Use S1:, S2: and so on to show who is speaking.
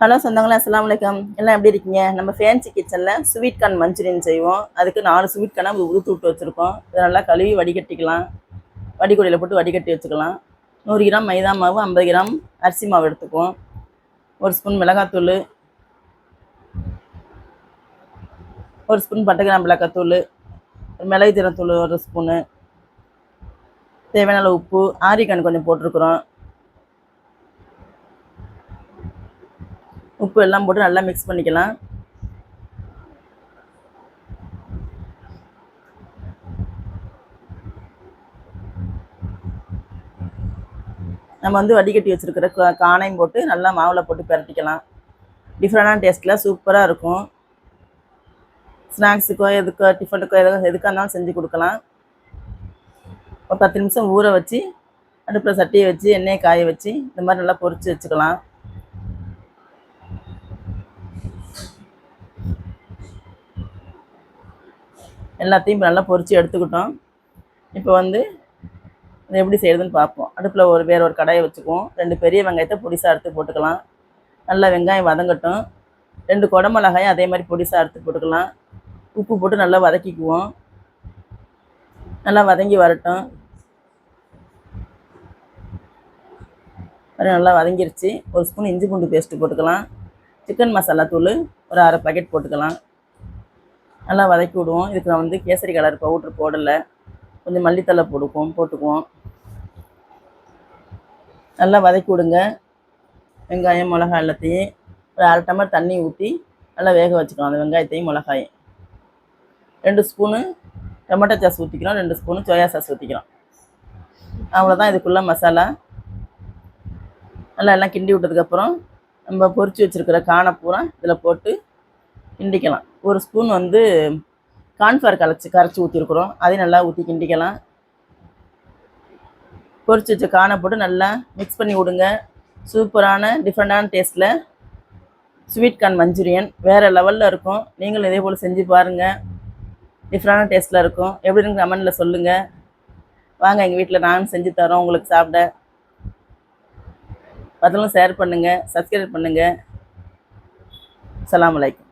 S1: Hello சொந்தங்களா அஸ்லாம் வலைக்கம் எல்லாம் எப்படி இருக்கீங்க? நம்ம ஃபேன்சி கிச்சனில் ஸ்வீட் கார்ன் மஞ்சூரியன் செய்வோம். அதுக்கு நாலு ஸ்வீட் கார்னை உதுத்து விட்டு வச்சுருக்கோம். இதை நல்லா கழுவி வடிகட்டிக்கலாம். வடிகொடியில் போட்டு வடிகட்டி வச்சுக்கலாம். நூறு கிராம் மைதா மாவு ஐம்பது கிராம் அரிசி மாவு எடுத்துக்குவோம். ஒரு ஸ்பூன் மிளகாத்தூள். ஒரு ஸ்பூன் பட்டை கிராம் மிளகாத்தூள். மிளகு ஜீரத்தூள் ஒரு ஸ்பூனு. தேவையான உப்பு. ஆரிக்கான் கொஞ்சம் போட்டிருக்குறோம். உப்பு எல்லாம் போட்டு நல்லா மிக்ஸ் பண்ணிக்கலாம். நம்ம வந்து வடிகட்டி வச்சுருக்கிற கா- காணையும் போட்டு நல்லா மாவில் போட்டு பிரட்டிக்கலாம். டிஃப்ரெண்டான டேஸ்ட்டில் சூப்பராக இருக்கும். ஸ்நாக்ஸுக்கோ எதுக்கோ டிஃபனுக்கோ எதோ எதுக்காக இருந்தாலும் செஞ்சு கொடுக்கலாம். ஒரு பத்து நிமிஷம் ஊற வச்சு அடுப்பில் சட்டியை வச்சு எண்ணெயை காய வச்சு இந்த மாதிரி நல்லா பொரித்து வச்சுக்கலாம். எல்லாத்தையும் இப்போ நல்லா பொறிச்சு எடுத்துக்கிட்டோம். இப்போ வந்து இது எப்படி செய்யறதுன்னு பார்ப்போம். அடுப்பில் ஒரு வேற ஒரு கடாயை வச்சுக்குவோம். ரெண்டு பெரிய வெங்காயத்தை பொடிசாக அறுத்து போட்டுக்கலாம். நல்லா வெங்காயம் வதங்கட்டும். ரெண்டு குடமிளகாயும் அதே மாதிரி பொடிசாக அறுத்து போட்டுக்கலாம். உப்பு போட்டு நல்லா வதக்கிக்குவோம். நல்லா வதங்கி வரட்டும். நல்லா வதங்கிருச்சு. ஒரு ஸ்பூன் இஞ்சி பூண்டு பேஸ்ட்டு போட்டுக்கலாம். சிக்கன் மசாலா தூள் ஒரு அரை பாக்கெட் போட்டுக்கலாம். நல்லா வதக்கி விடுவோம். இதுக்கு நான் வந்து கேசரி கலர் பவுட்ரு போடலை. கொஞ்சம் மல்லித்தலை போடுவோம் போட்டுக்குவோம். நல்லா வதக்கி விடுங்க. வெங்காயம் மிளகாய் எல்லாத்தையும் ஒரு அரை டம்ளர் தண்ணி ஊற்றி நல்லா வேக வச்சுக்கலாம். அந்த வெங்காயத்தையும் மிளகாயும். ரெண்டு ஸ்பூனு டொமேட்டோ சாஸ் ஊற்றிக்கிறோம் ரெண்டு ஸ்பூனு சோயா சாஸ் ஊற்றிக்கிறோம் அவ்வளோதான் இதுக்குள்ளே மசாலா. நல்லா எல்லாம் கிண்டி விட்டதுக்கப்புறம் நம்ம பொரிச்சு வச்சுருக்கிற காணை பூரா இதில் போட்டு கிண்டிக்கலாம். ஒரு ஸ்பூன் வந்து கான்ஃபர் கரைச்சி கரைச்சி ஊற்றிருக்குறோம் அதையும் நல்லா ஊற்றி கிண்டிக்கலாம். பொரிச்சு வச்ச காணை போட்டு நல்லா மிக்ஸ் பண்ணி விடுங்க. சூப்பரான டிஃப்ரெண்டான டேஸ்ட்டில் ஸ்வீட் கார்ன் மஞ்சூரியன் வேறு லெவலில் இருக்கும். நீங்களும் இதே போல் செஞ்சு பாருங்கள் டிஃப்ரெண்டான டேஸ்ட்டில் இருக்கும். எப்படின்னு கமெண்டில் சொல்லுங்கள் வாங்க எங்கள் வீட்டில் நானும் செஞ்சு தரோம் உங்களுக்கு சாப்பிட. பதிலும் ஷேர் பண்ணுங்கள் சப்ஸ்கிரைப் பண்ணுங்கள் அஸ்ஸலாமு வலைக்கம்